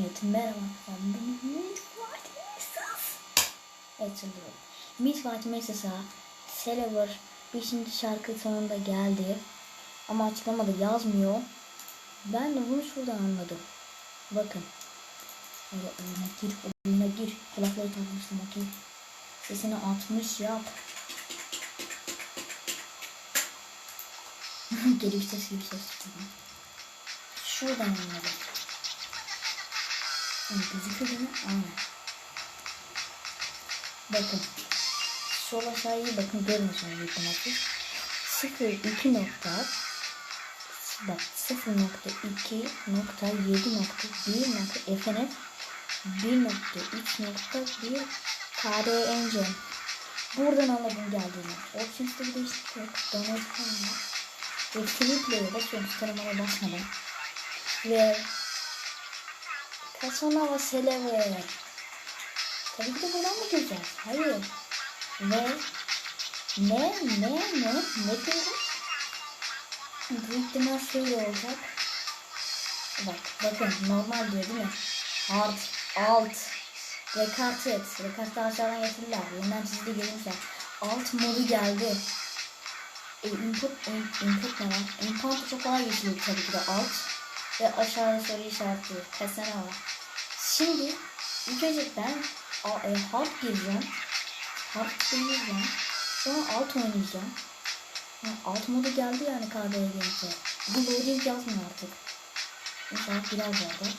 Evet merhaba. Ben Ümit Fatih Mesas. Evet çıldırıyorum. Ümit Fatih Mesas'a Celeber 5. şarkı sonunda geldi. Ama açıklamada yazmıyor. Ben de bunu şuradan anladım. Bakın. Böyle oyuna gir, oyuna gir. Kulakları takmıştım bakayım. Sesini 60 yap. Geri ses gibi ses. Şuradan anladım. Gözüküyor mi? Aynen. Bakın. Sol aşağı iyi bakın görmüyorsunuz büyük ihtimalle. 0 2 nokta bak 0 nokta 2 nokta 7 nokta 1 nokta efendim 1 nokta 3 nokta 1 KDNC Buradan anladım geldiğini. Options'ta bir değişiklik yok. Download falan var. Ve Fliplay'e basıyorum tanımaya basmadan. Ve Ve Seleve. Tabii ki de buradan mı gireceğiz? Hayır. Ve ne ne ne ne diyoruz? Büyük ihtimal şöyle olacak. Bak bakın normal diyor değil mi? Hard, alt, rekartet. Rekartı aşağıdan getirdiler. Yeniden çizgi gelmişler. Alt modu geldi. E, input, in, input ne var? Input çok kolay geçiyor tabii ki de alt. Ve aşağıda soru işareti. Kesene var. Şimdi ilk önce ben a, e, hard gireceğim. Hard gireceğim. Sonra alt oynayacağım. Ha, alt modu geldi yani KD'ye gelince. Bu loading yazmıyor artık. İnşallah biraz geldi.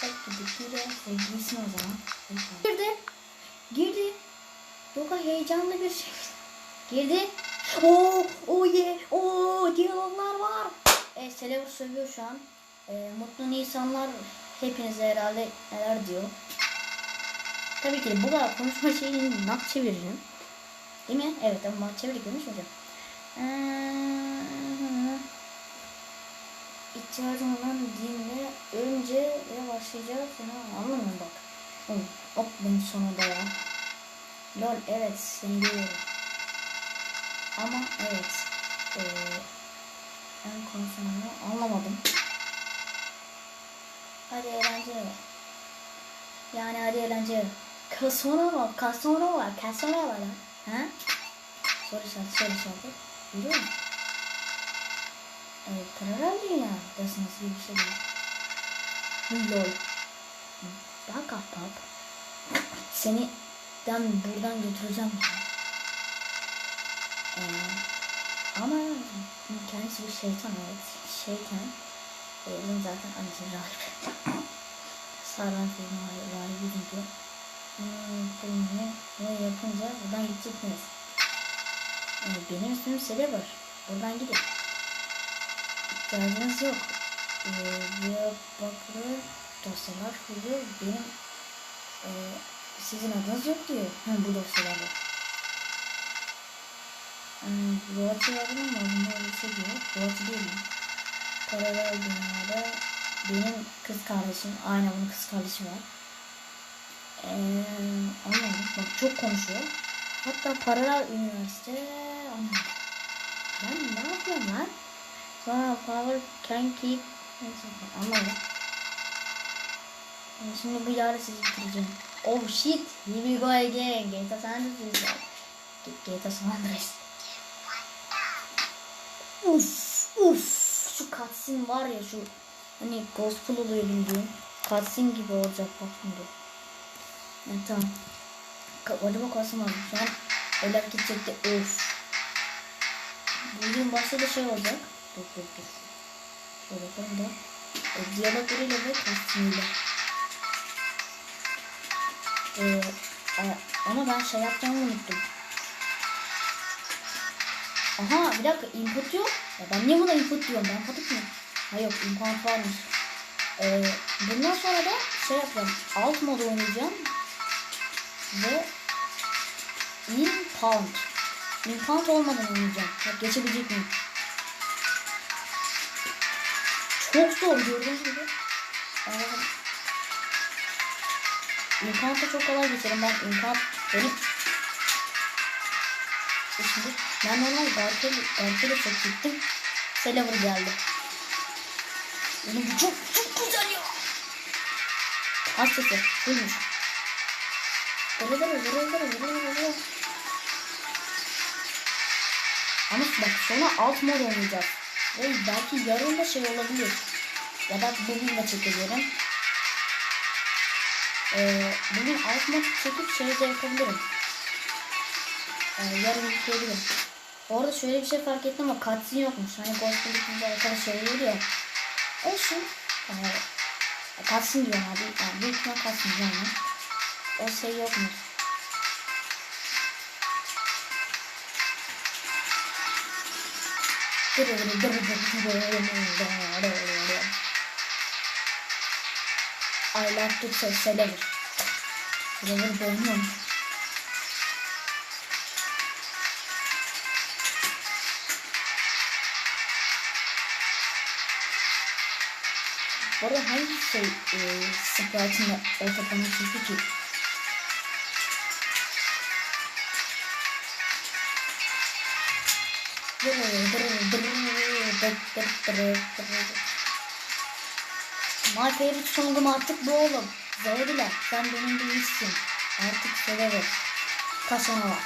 Tak gibi gire. E, girsin o zaman. Girdi. Girdi. Doka heyecanlı bir şey. Girdi. Oo, oh ye, oo diyaloglar var. E, Celeber sövüyor şu an. E, mutlu Nisanlar hepinize herhalde neler diyor. Tabii ki bu kadar konuşma şeyini nak çeviririm. Değil mi? Evet ama nak çevirdik demiş hocam. İhtiyacım olan dinle önce ve başlayacağız. Ya, anlamıyorum bak. Oy, hop benim sonunda ya. Lol evet seni görüyorum. Ama evet. Ee, en konusunu anlamadım. Hadi eğlence. Yani hadi eğlence. Var, kasona var lan. Ha? Soru işareti, soru işareti. Biliyor musun? Evet, paralel dünya. Dersiniz gibi bir şey değil. Lol. Bak ahbap. Seni ben buradan götüreceğim. Ee, ama kendisi bir şeytan evet. Şeytan. Bunun zaten annesi rahip. Sarvan filmi rahibi diyor. Hmm, bunu, yapınca buradan gideceksiniz. Ee, benim ismim Celeber. Buradan gidin. İhtiyacınız yok. Ee, bakıyor dosyalar kuruyor. Benim e, sizin adınız yok diyor. Ha, bu dosyalarda. Hmm, bu açılardan mı? Öyle bir şey değil mi? Paralel dünyada benim kız kardeşim, aynen bunun kız kardeşi var. Ee, anlamadım. Bak çok konuşuyor. Hatta paralel üniversite anlamadım. Ben ne yapıyorum lan? Sonra power keep neyse anlamadım. Yani şimdi bu yarı sizi bitireceğim. Oh shit, here we go again. GTA San Andreas. GTA San Andreas. Uf, uf. Şu cutscene var ya şu hani gospel oluyor bildiğin. Cutscene gibi olacak bak şimdi. Evet tamam. Acaba kasım aldım. Şu an eller gidecek de of. Bugün başta da şey olacak. Dur dur dur. Şöyle yapalım da. E, diyaloglarıyla ve cutscene'iyle. Ee, ama ben şey yapacağımı unuttum. Aha bir dakika input yok. Ya ben niye buna input diyorum ben katık mı? Ha yok input varmış. Ee, bundan sonra da şey yapacağım. Alt modu oynayacağım. Ve impound. Impound olmadan oynayacağım. Bak geçebilecek miyim? Çok zor gördüğünüz gibi. Anladım. Impound'a çok kolay geçerim ben. Impound benim Şimdi ben Garfield, Garfield'e çok gittim. Celeber geldi. Oğlum bu çok çok güzel ya. Az sesi. Duymuş. Dırı dırı dırı dırı dırı dırı. Ama bak sonra alt mod oynayacağız. Ve belki yarın da şey olabilir. Ya da bugün de çekebilirim. Ee, bugün alt mod çekip şey de yapabilirim. Ee, yarın yükleyebilirim. Bu arada şöyle bir şey fark ettim ama cutscene yokmuş. Hani Ghost Recon'da arkadaş şey oluyor ya. Olsun. Yani, cutscene diyorum abi. Yani büyük ihtimal cutscene yani. O şey yokmuş. I like to say boğuluyor. Bu arada hangi şey e, Sprite'ın ortakanı çizdi ki? My favorite song'um artık bu oğlum. Zeydiler sen benim değilsin. Artık severim. Kasana var.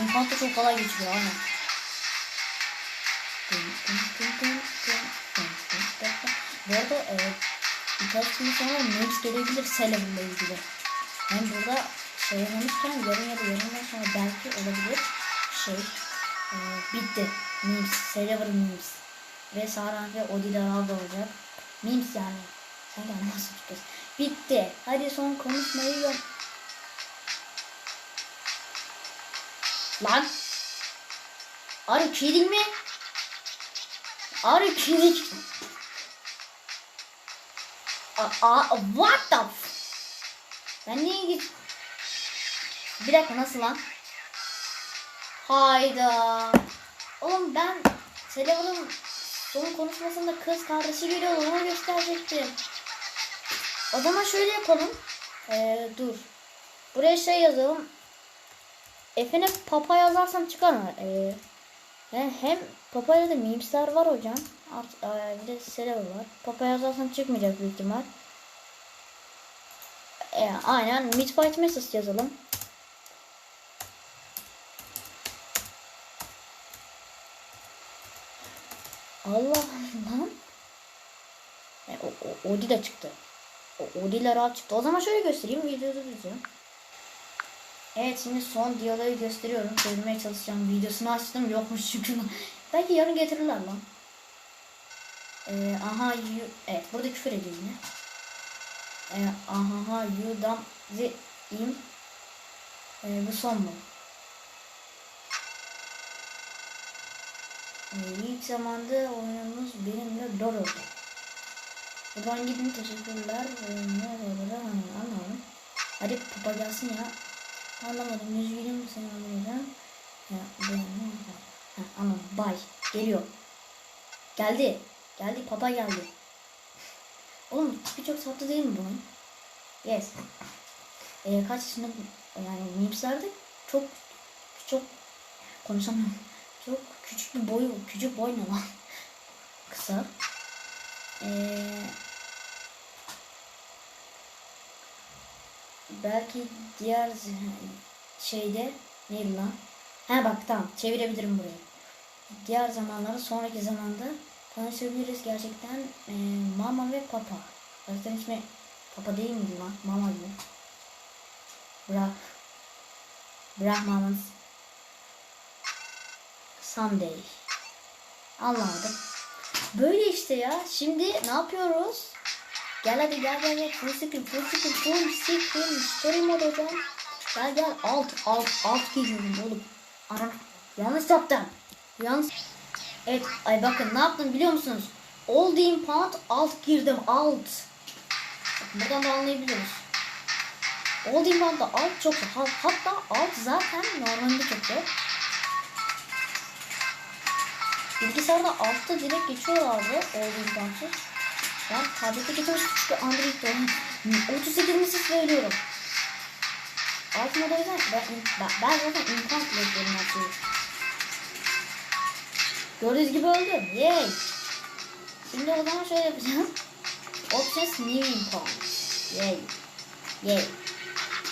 Infanta çok kolay geçiyor aynen. Bu arada e, birkaç gün sonra memes gelebilir Celebr'la ilgili. Hem burada şey yapmışken yarın ya da yarından sonra belki olabilir şey e, bitti. Memes, Celeber memes. Ve Saran ve Odile Arada olacak. Memes yani. Sen gelmezsin kız. Bitti. Hadi son konuşmayı yap. Lan. Are kidding me? Are you kidding? Aa, what the f- Ben niye git? Bir dakika nasıl lan? Hayda. Oğlum ben Celebr'ın son konuşmasında kız kardeşi geliyor onu gösterecektim. O zaman şöyle yapalım. Ee, dur. Buraya şey yazalım. Efe'ne papa yazarsam çıkar mı? Ee, yani hem papaya da memesler var hocam. Art, e, bir de Celeber var. Papa yazarsam çıkmayacak büyük ihtimal. E, aynen Midfight Message yazalım. Allah lan. E, o, o, Odi de çıktı. O, Odi'ler rahat çıktı. O zaman şöyle göstereyim. Videoda düzüyorum. Evet şimdi son diyaloğu gösteriyorum. Çevirmeye çalışacağım. Videosunu açtım yokmuş çünkü. Belki yarın getirirler lan. Ee, aha you... Evet burada küfür ediyor yine. Ee, aha you dam the im. Ee, bu son mu? İlk zamanda oyunumuz benimle lol oldu. Buradan gidin teşekkürler. Ee, ne olur anlamadım. Hadi papa gelsin ya. Anlamadım. Üzgünüm seni anlayacağım. Ya, ben ne anladım. Bay. Geliyor. Geldi. Geldi. Papa geldi. Oğlum tipi çok tatlı değil mi bunun? Yes. Ee, kaç yaşında yani memes'lerde çok çok konuşamıyorum. Çok küçük bir boyu, küçük boy ne lan? Kısa. Ee, belki diğer şeyde neydi lan? Ha bak tamam çevirebilirim burayı. Diğer zamanlarda sonraki zamanda tanışabiliriz gerçekten e, Mama ve Papa. Zaten ismi Papa değil miydi lan? Mama gibi. Bra. Brahman's Someday. Anlamadım. Böyle işte ya. Şimdi ne yapıyoruz? Gel hadi gel gel gel. Full screen, full screen, full screen. Story mode hocam. Gel gel. Alt, alt, alt gidiyorum oğlum. Ana. Yanlış yaptım. Yanlış. Evet. Ay bakın ne yaptım biliyor musunuz? Old impound alt girdim. Alt. Buradan da anlayabiliyoruz. Old impound'da alt çok Hatta alt zaten normalde çok zor. Bilgisayarda altta direkt geçiyorlardı Old impound'ı. Ben tablete getirmiş çünkü Android'de onun 38 misli söylüyorum. Altın moda yüzden ben, ben, ben zaten imkan bekliyorum her şeyi. Gördüğünüz gibi öldüm. Yay. Şimdi o zaman şöyle yapacağım. Options new impound. Yay. Yay.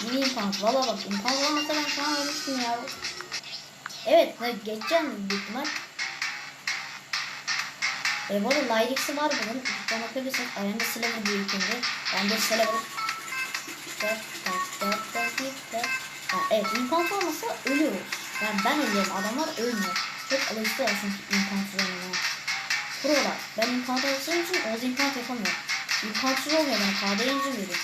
New impound. Valla bak impound olmasa ben şu an ölmüştüm ya. Evet geçeceğim büyük ihtimal. E bu arada Lyrix'i var bunun. Üstten bakabilirsiniz. Aranda Sliver diye ikinci. Dört, dört, dört. Ha, evet impound olmasa ölüyoruz. Yani ben ölüyorum. Adamlar ölmüyor. Çok alıştılar çünkü imkansız olmaya. Prolar. Ben impound olsam için Oğuz impound yapamıyor. İmkansız olmuyor ben. KD inci veriyor.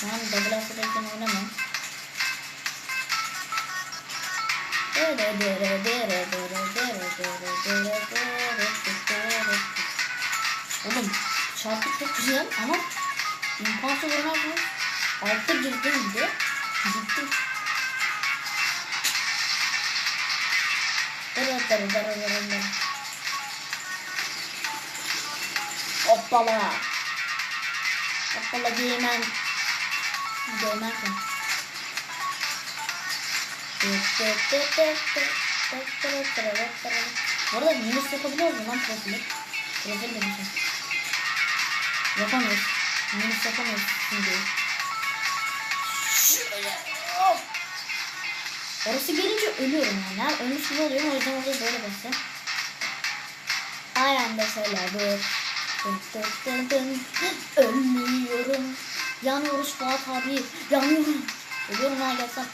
Şu an double assedayken oynamam. Oğlum şarkı çok güzel ama imkansız olmaz mı? Altta girdim de gittim. Dara dara dara dara. Hoppala. Hoppala giymem. Giymezsin. Bu arada minus yapabiliyor muyum lan profili? Profil demişim. Yapamıyoruz. Minus yapamıyoruz şimdi. Orası gelince ölüyorum yani. Ölmüş gibi oluyorum o yüzden orayı böyle. I am the Celebrate. Dın dın dın dın. Ölmüyorum. Yanıyoruz Fuat abi. Yanıyorum. Ölüyorum ha gelsem.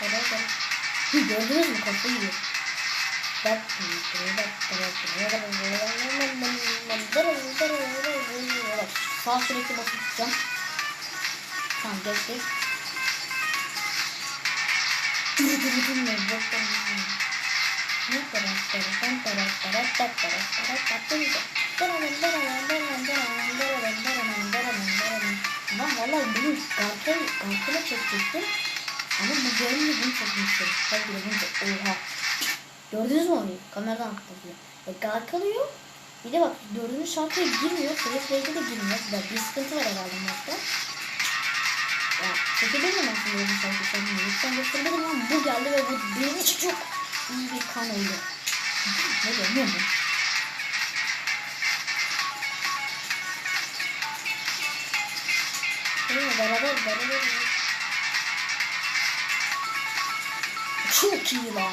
Hadi hadi. Gördünüz mü kafayı yiyor. Bak. Sağ sürekli basıp tutacağım. Tamam geçti. Ben valla bunu arkaya, arkaya çekecektim. Ama bu görünce bunu çekmiştim. Tabii de bunu oha. Gördünüz mü onu? Kameradan atlatıyor. E, garkalıyor. Bir de bak dördüncü şarkıya girmiyor. Teleplaye'de de girmiyor. Ya, bir sıkıntı var herhalde maçta. Ya çekebilirim aslında dördüncü şarkıyı. Sen bunu lütfen gösterebilirim ama bu geldi ve bu benim için çok iyi bir kan oldu. ne diyor ne bu? Beraber beraber. Çok iyi lan.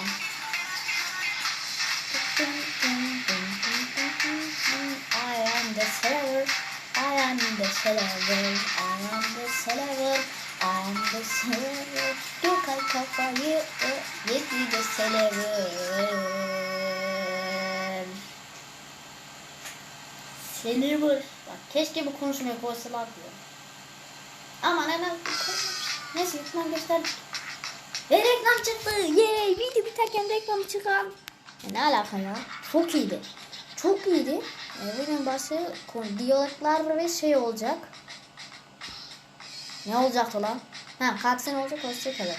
I am the sailor. I am the sailor. I am the sailor. I am the sailor. Dökay kafayı o yedi de sailor. Sailor. Bak keşke bu konuşmayı koysalar diyor. Hemen koymamış. Neyse lütfen gösterdik. Ve reklam çıktı. Yay! Video biterken reklam çıkan. Ya ne alaka ya? Çok iyiydi. Çok iyiydi. Bugün başı konu diyaloglar ve şey olacak. Ne olacaktı lan? Ha sene olacak hoşçakalın.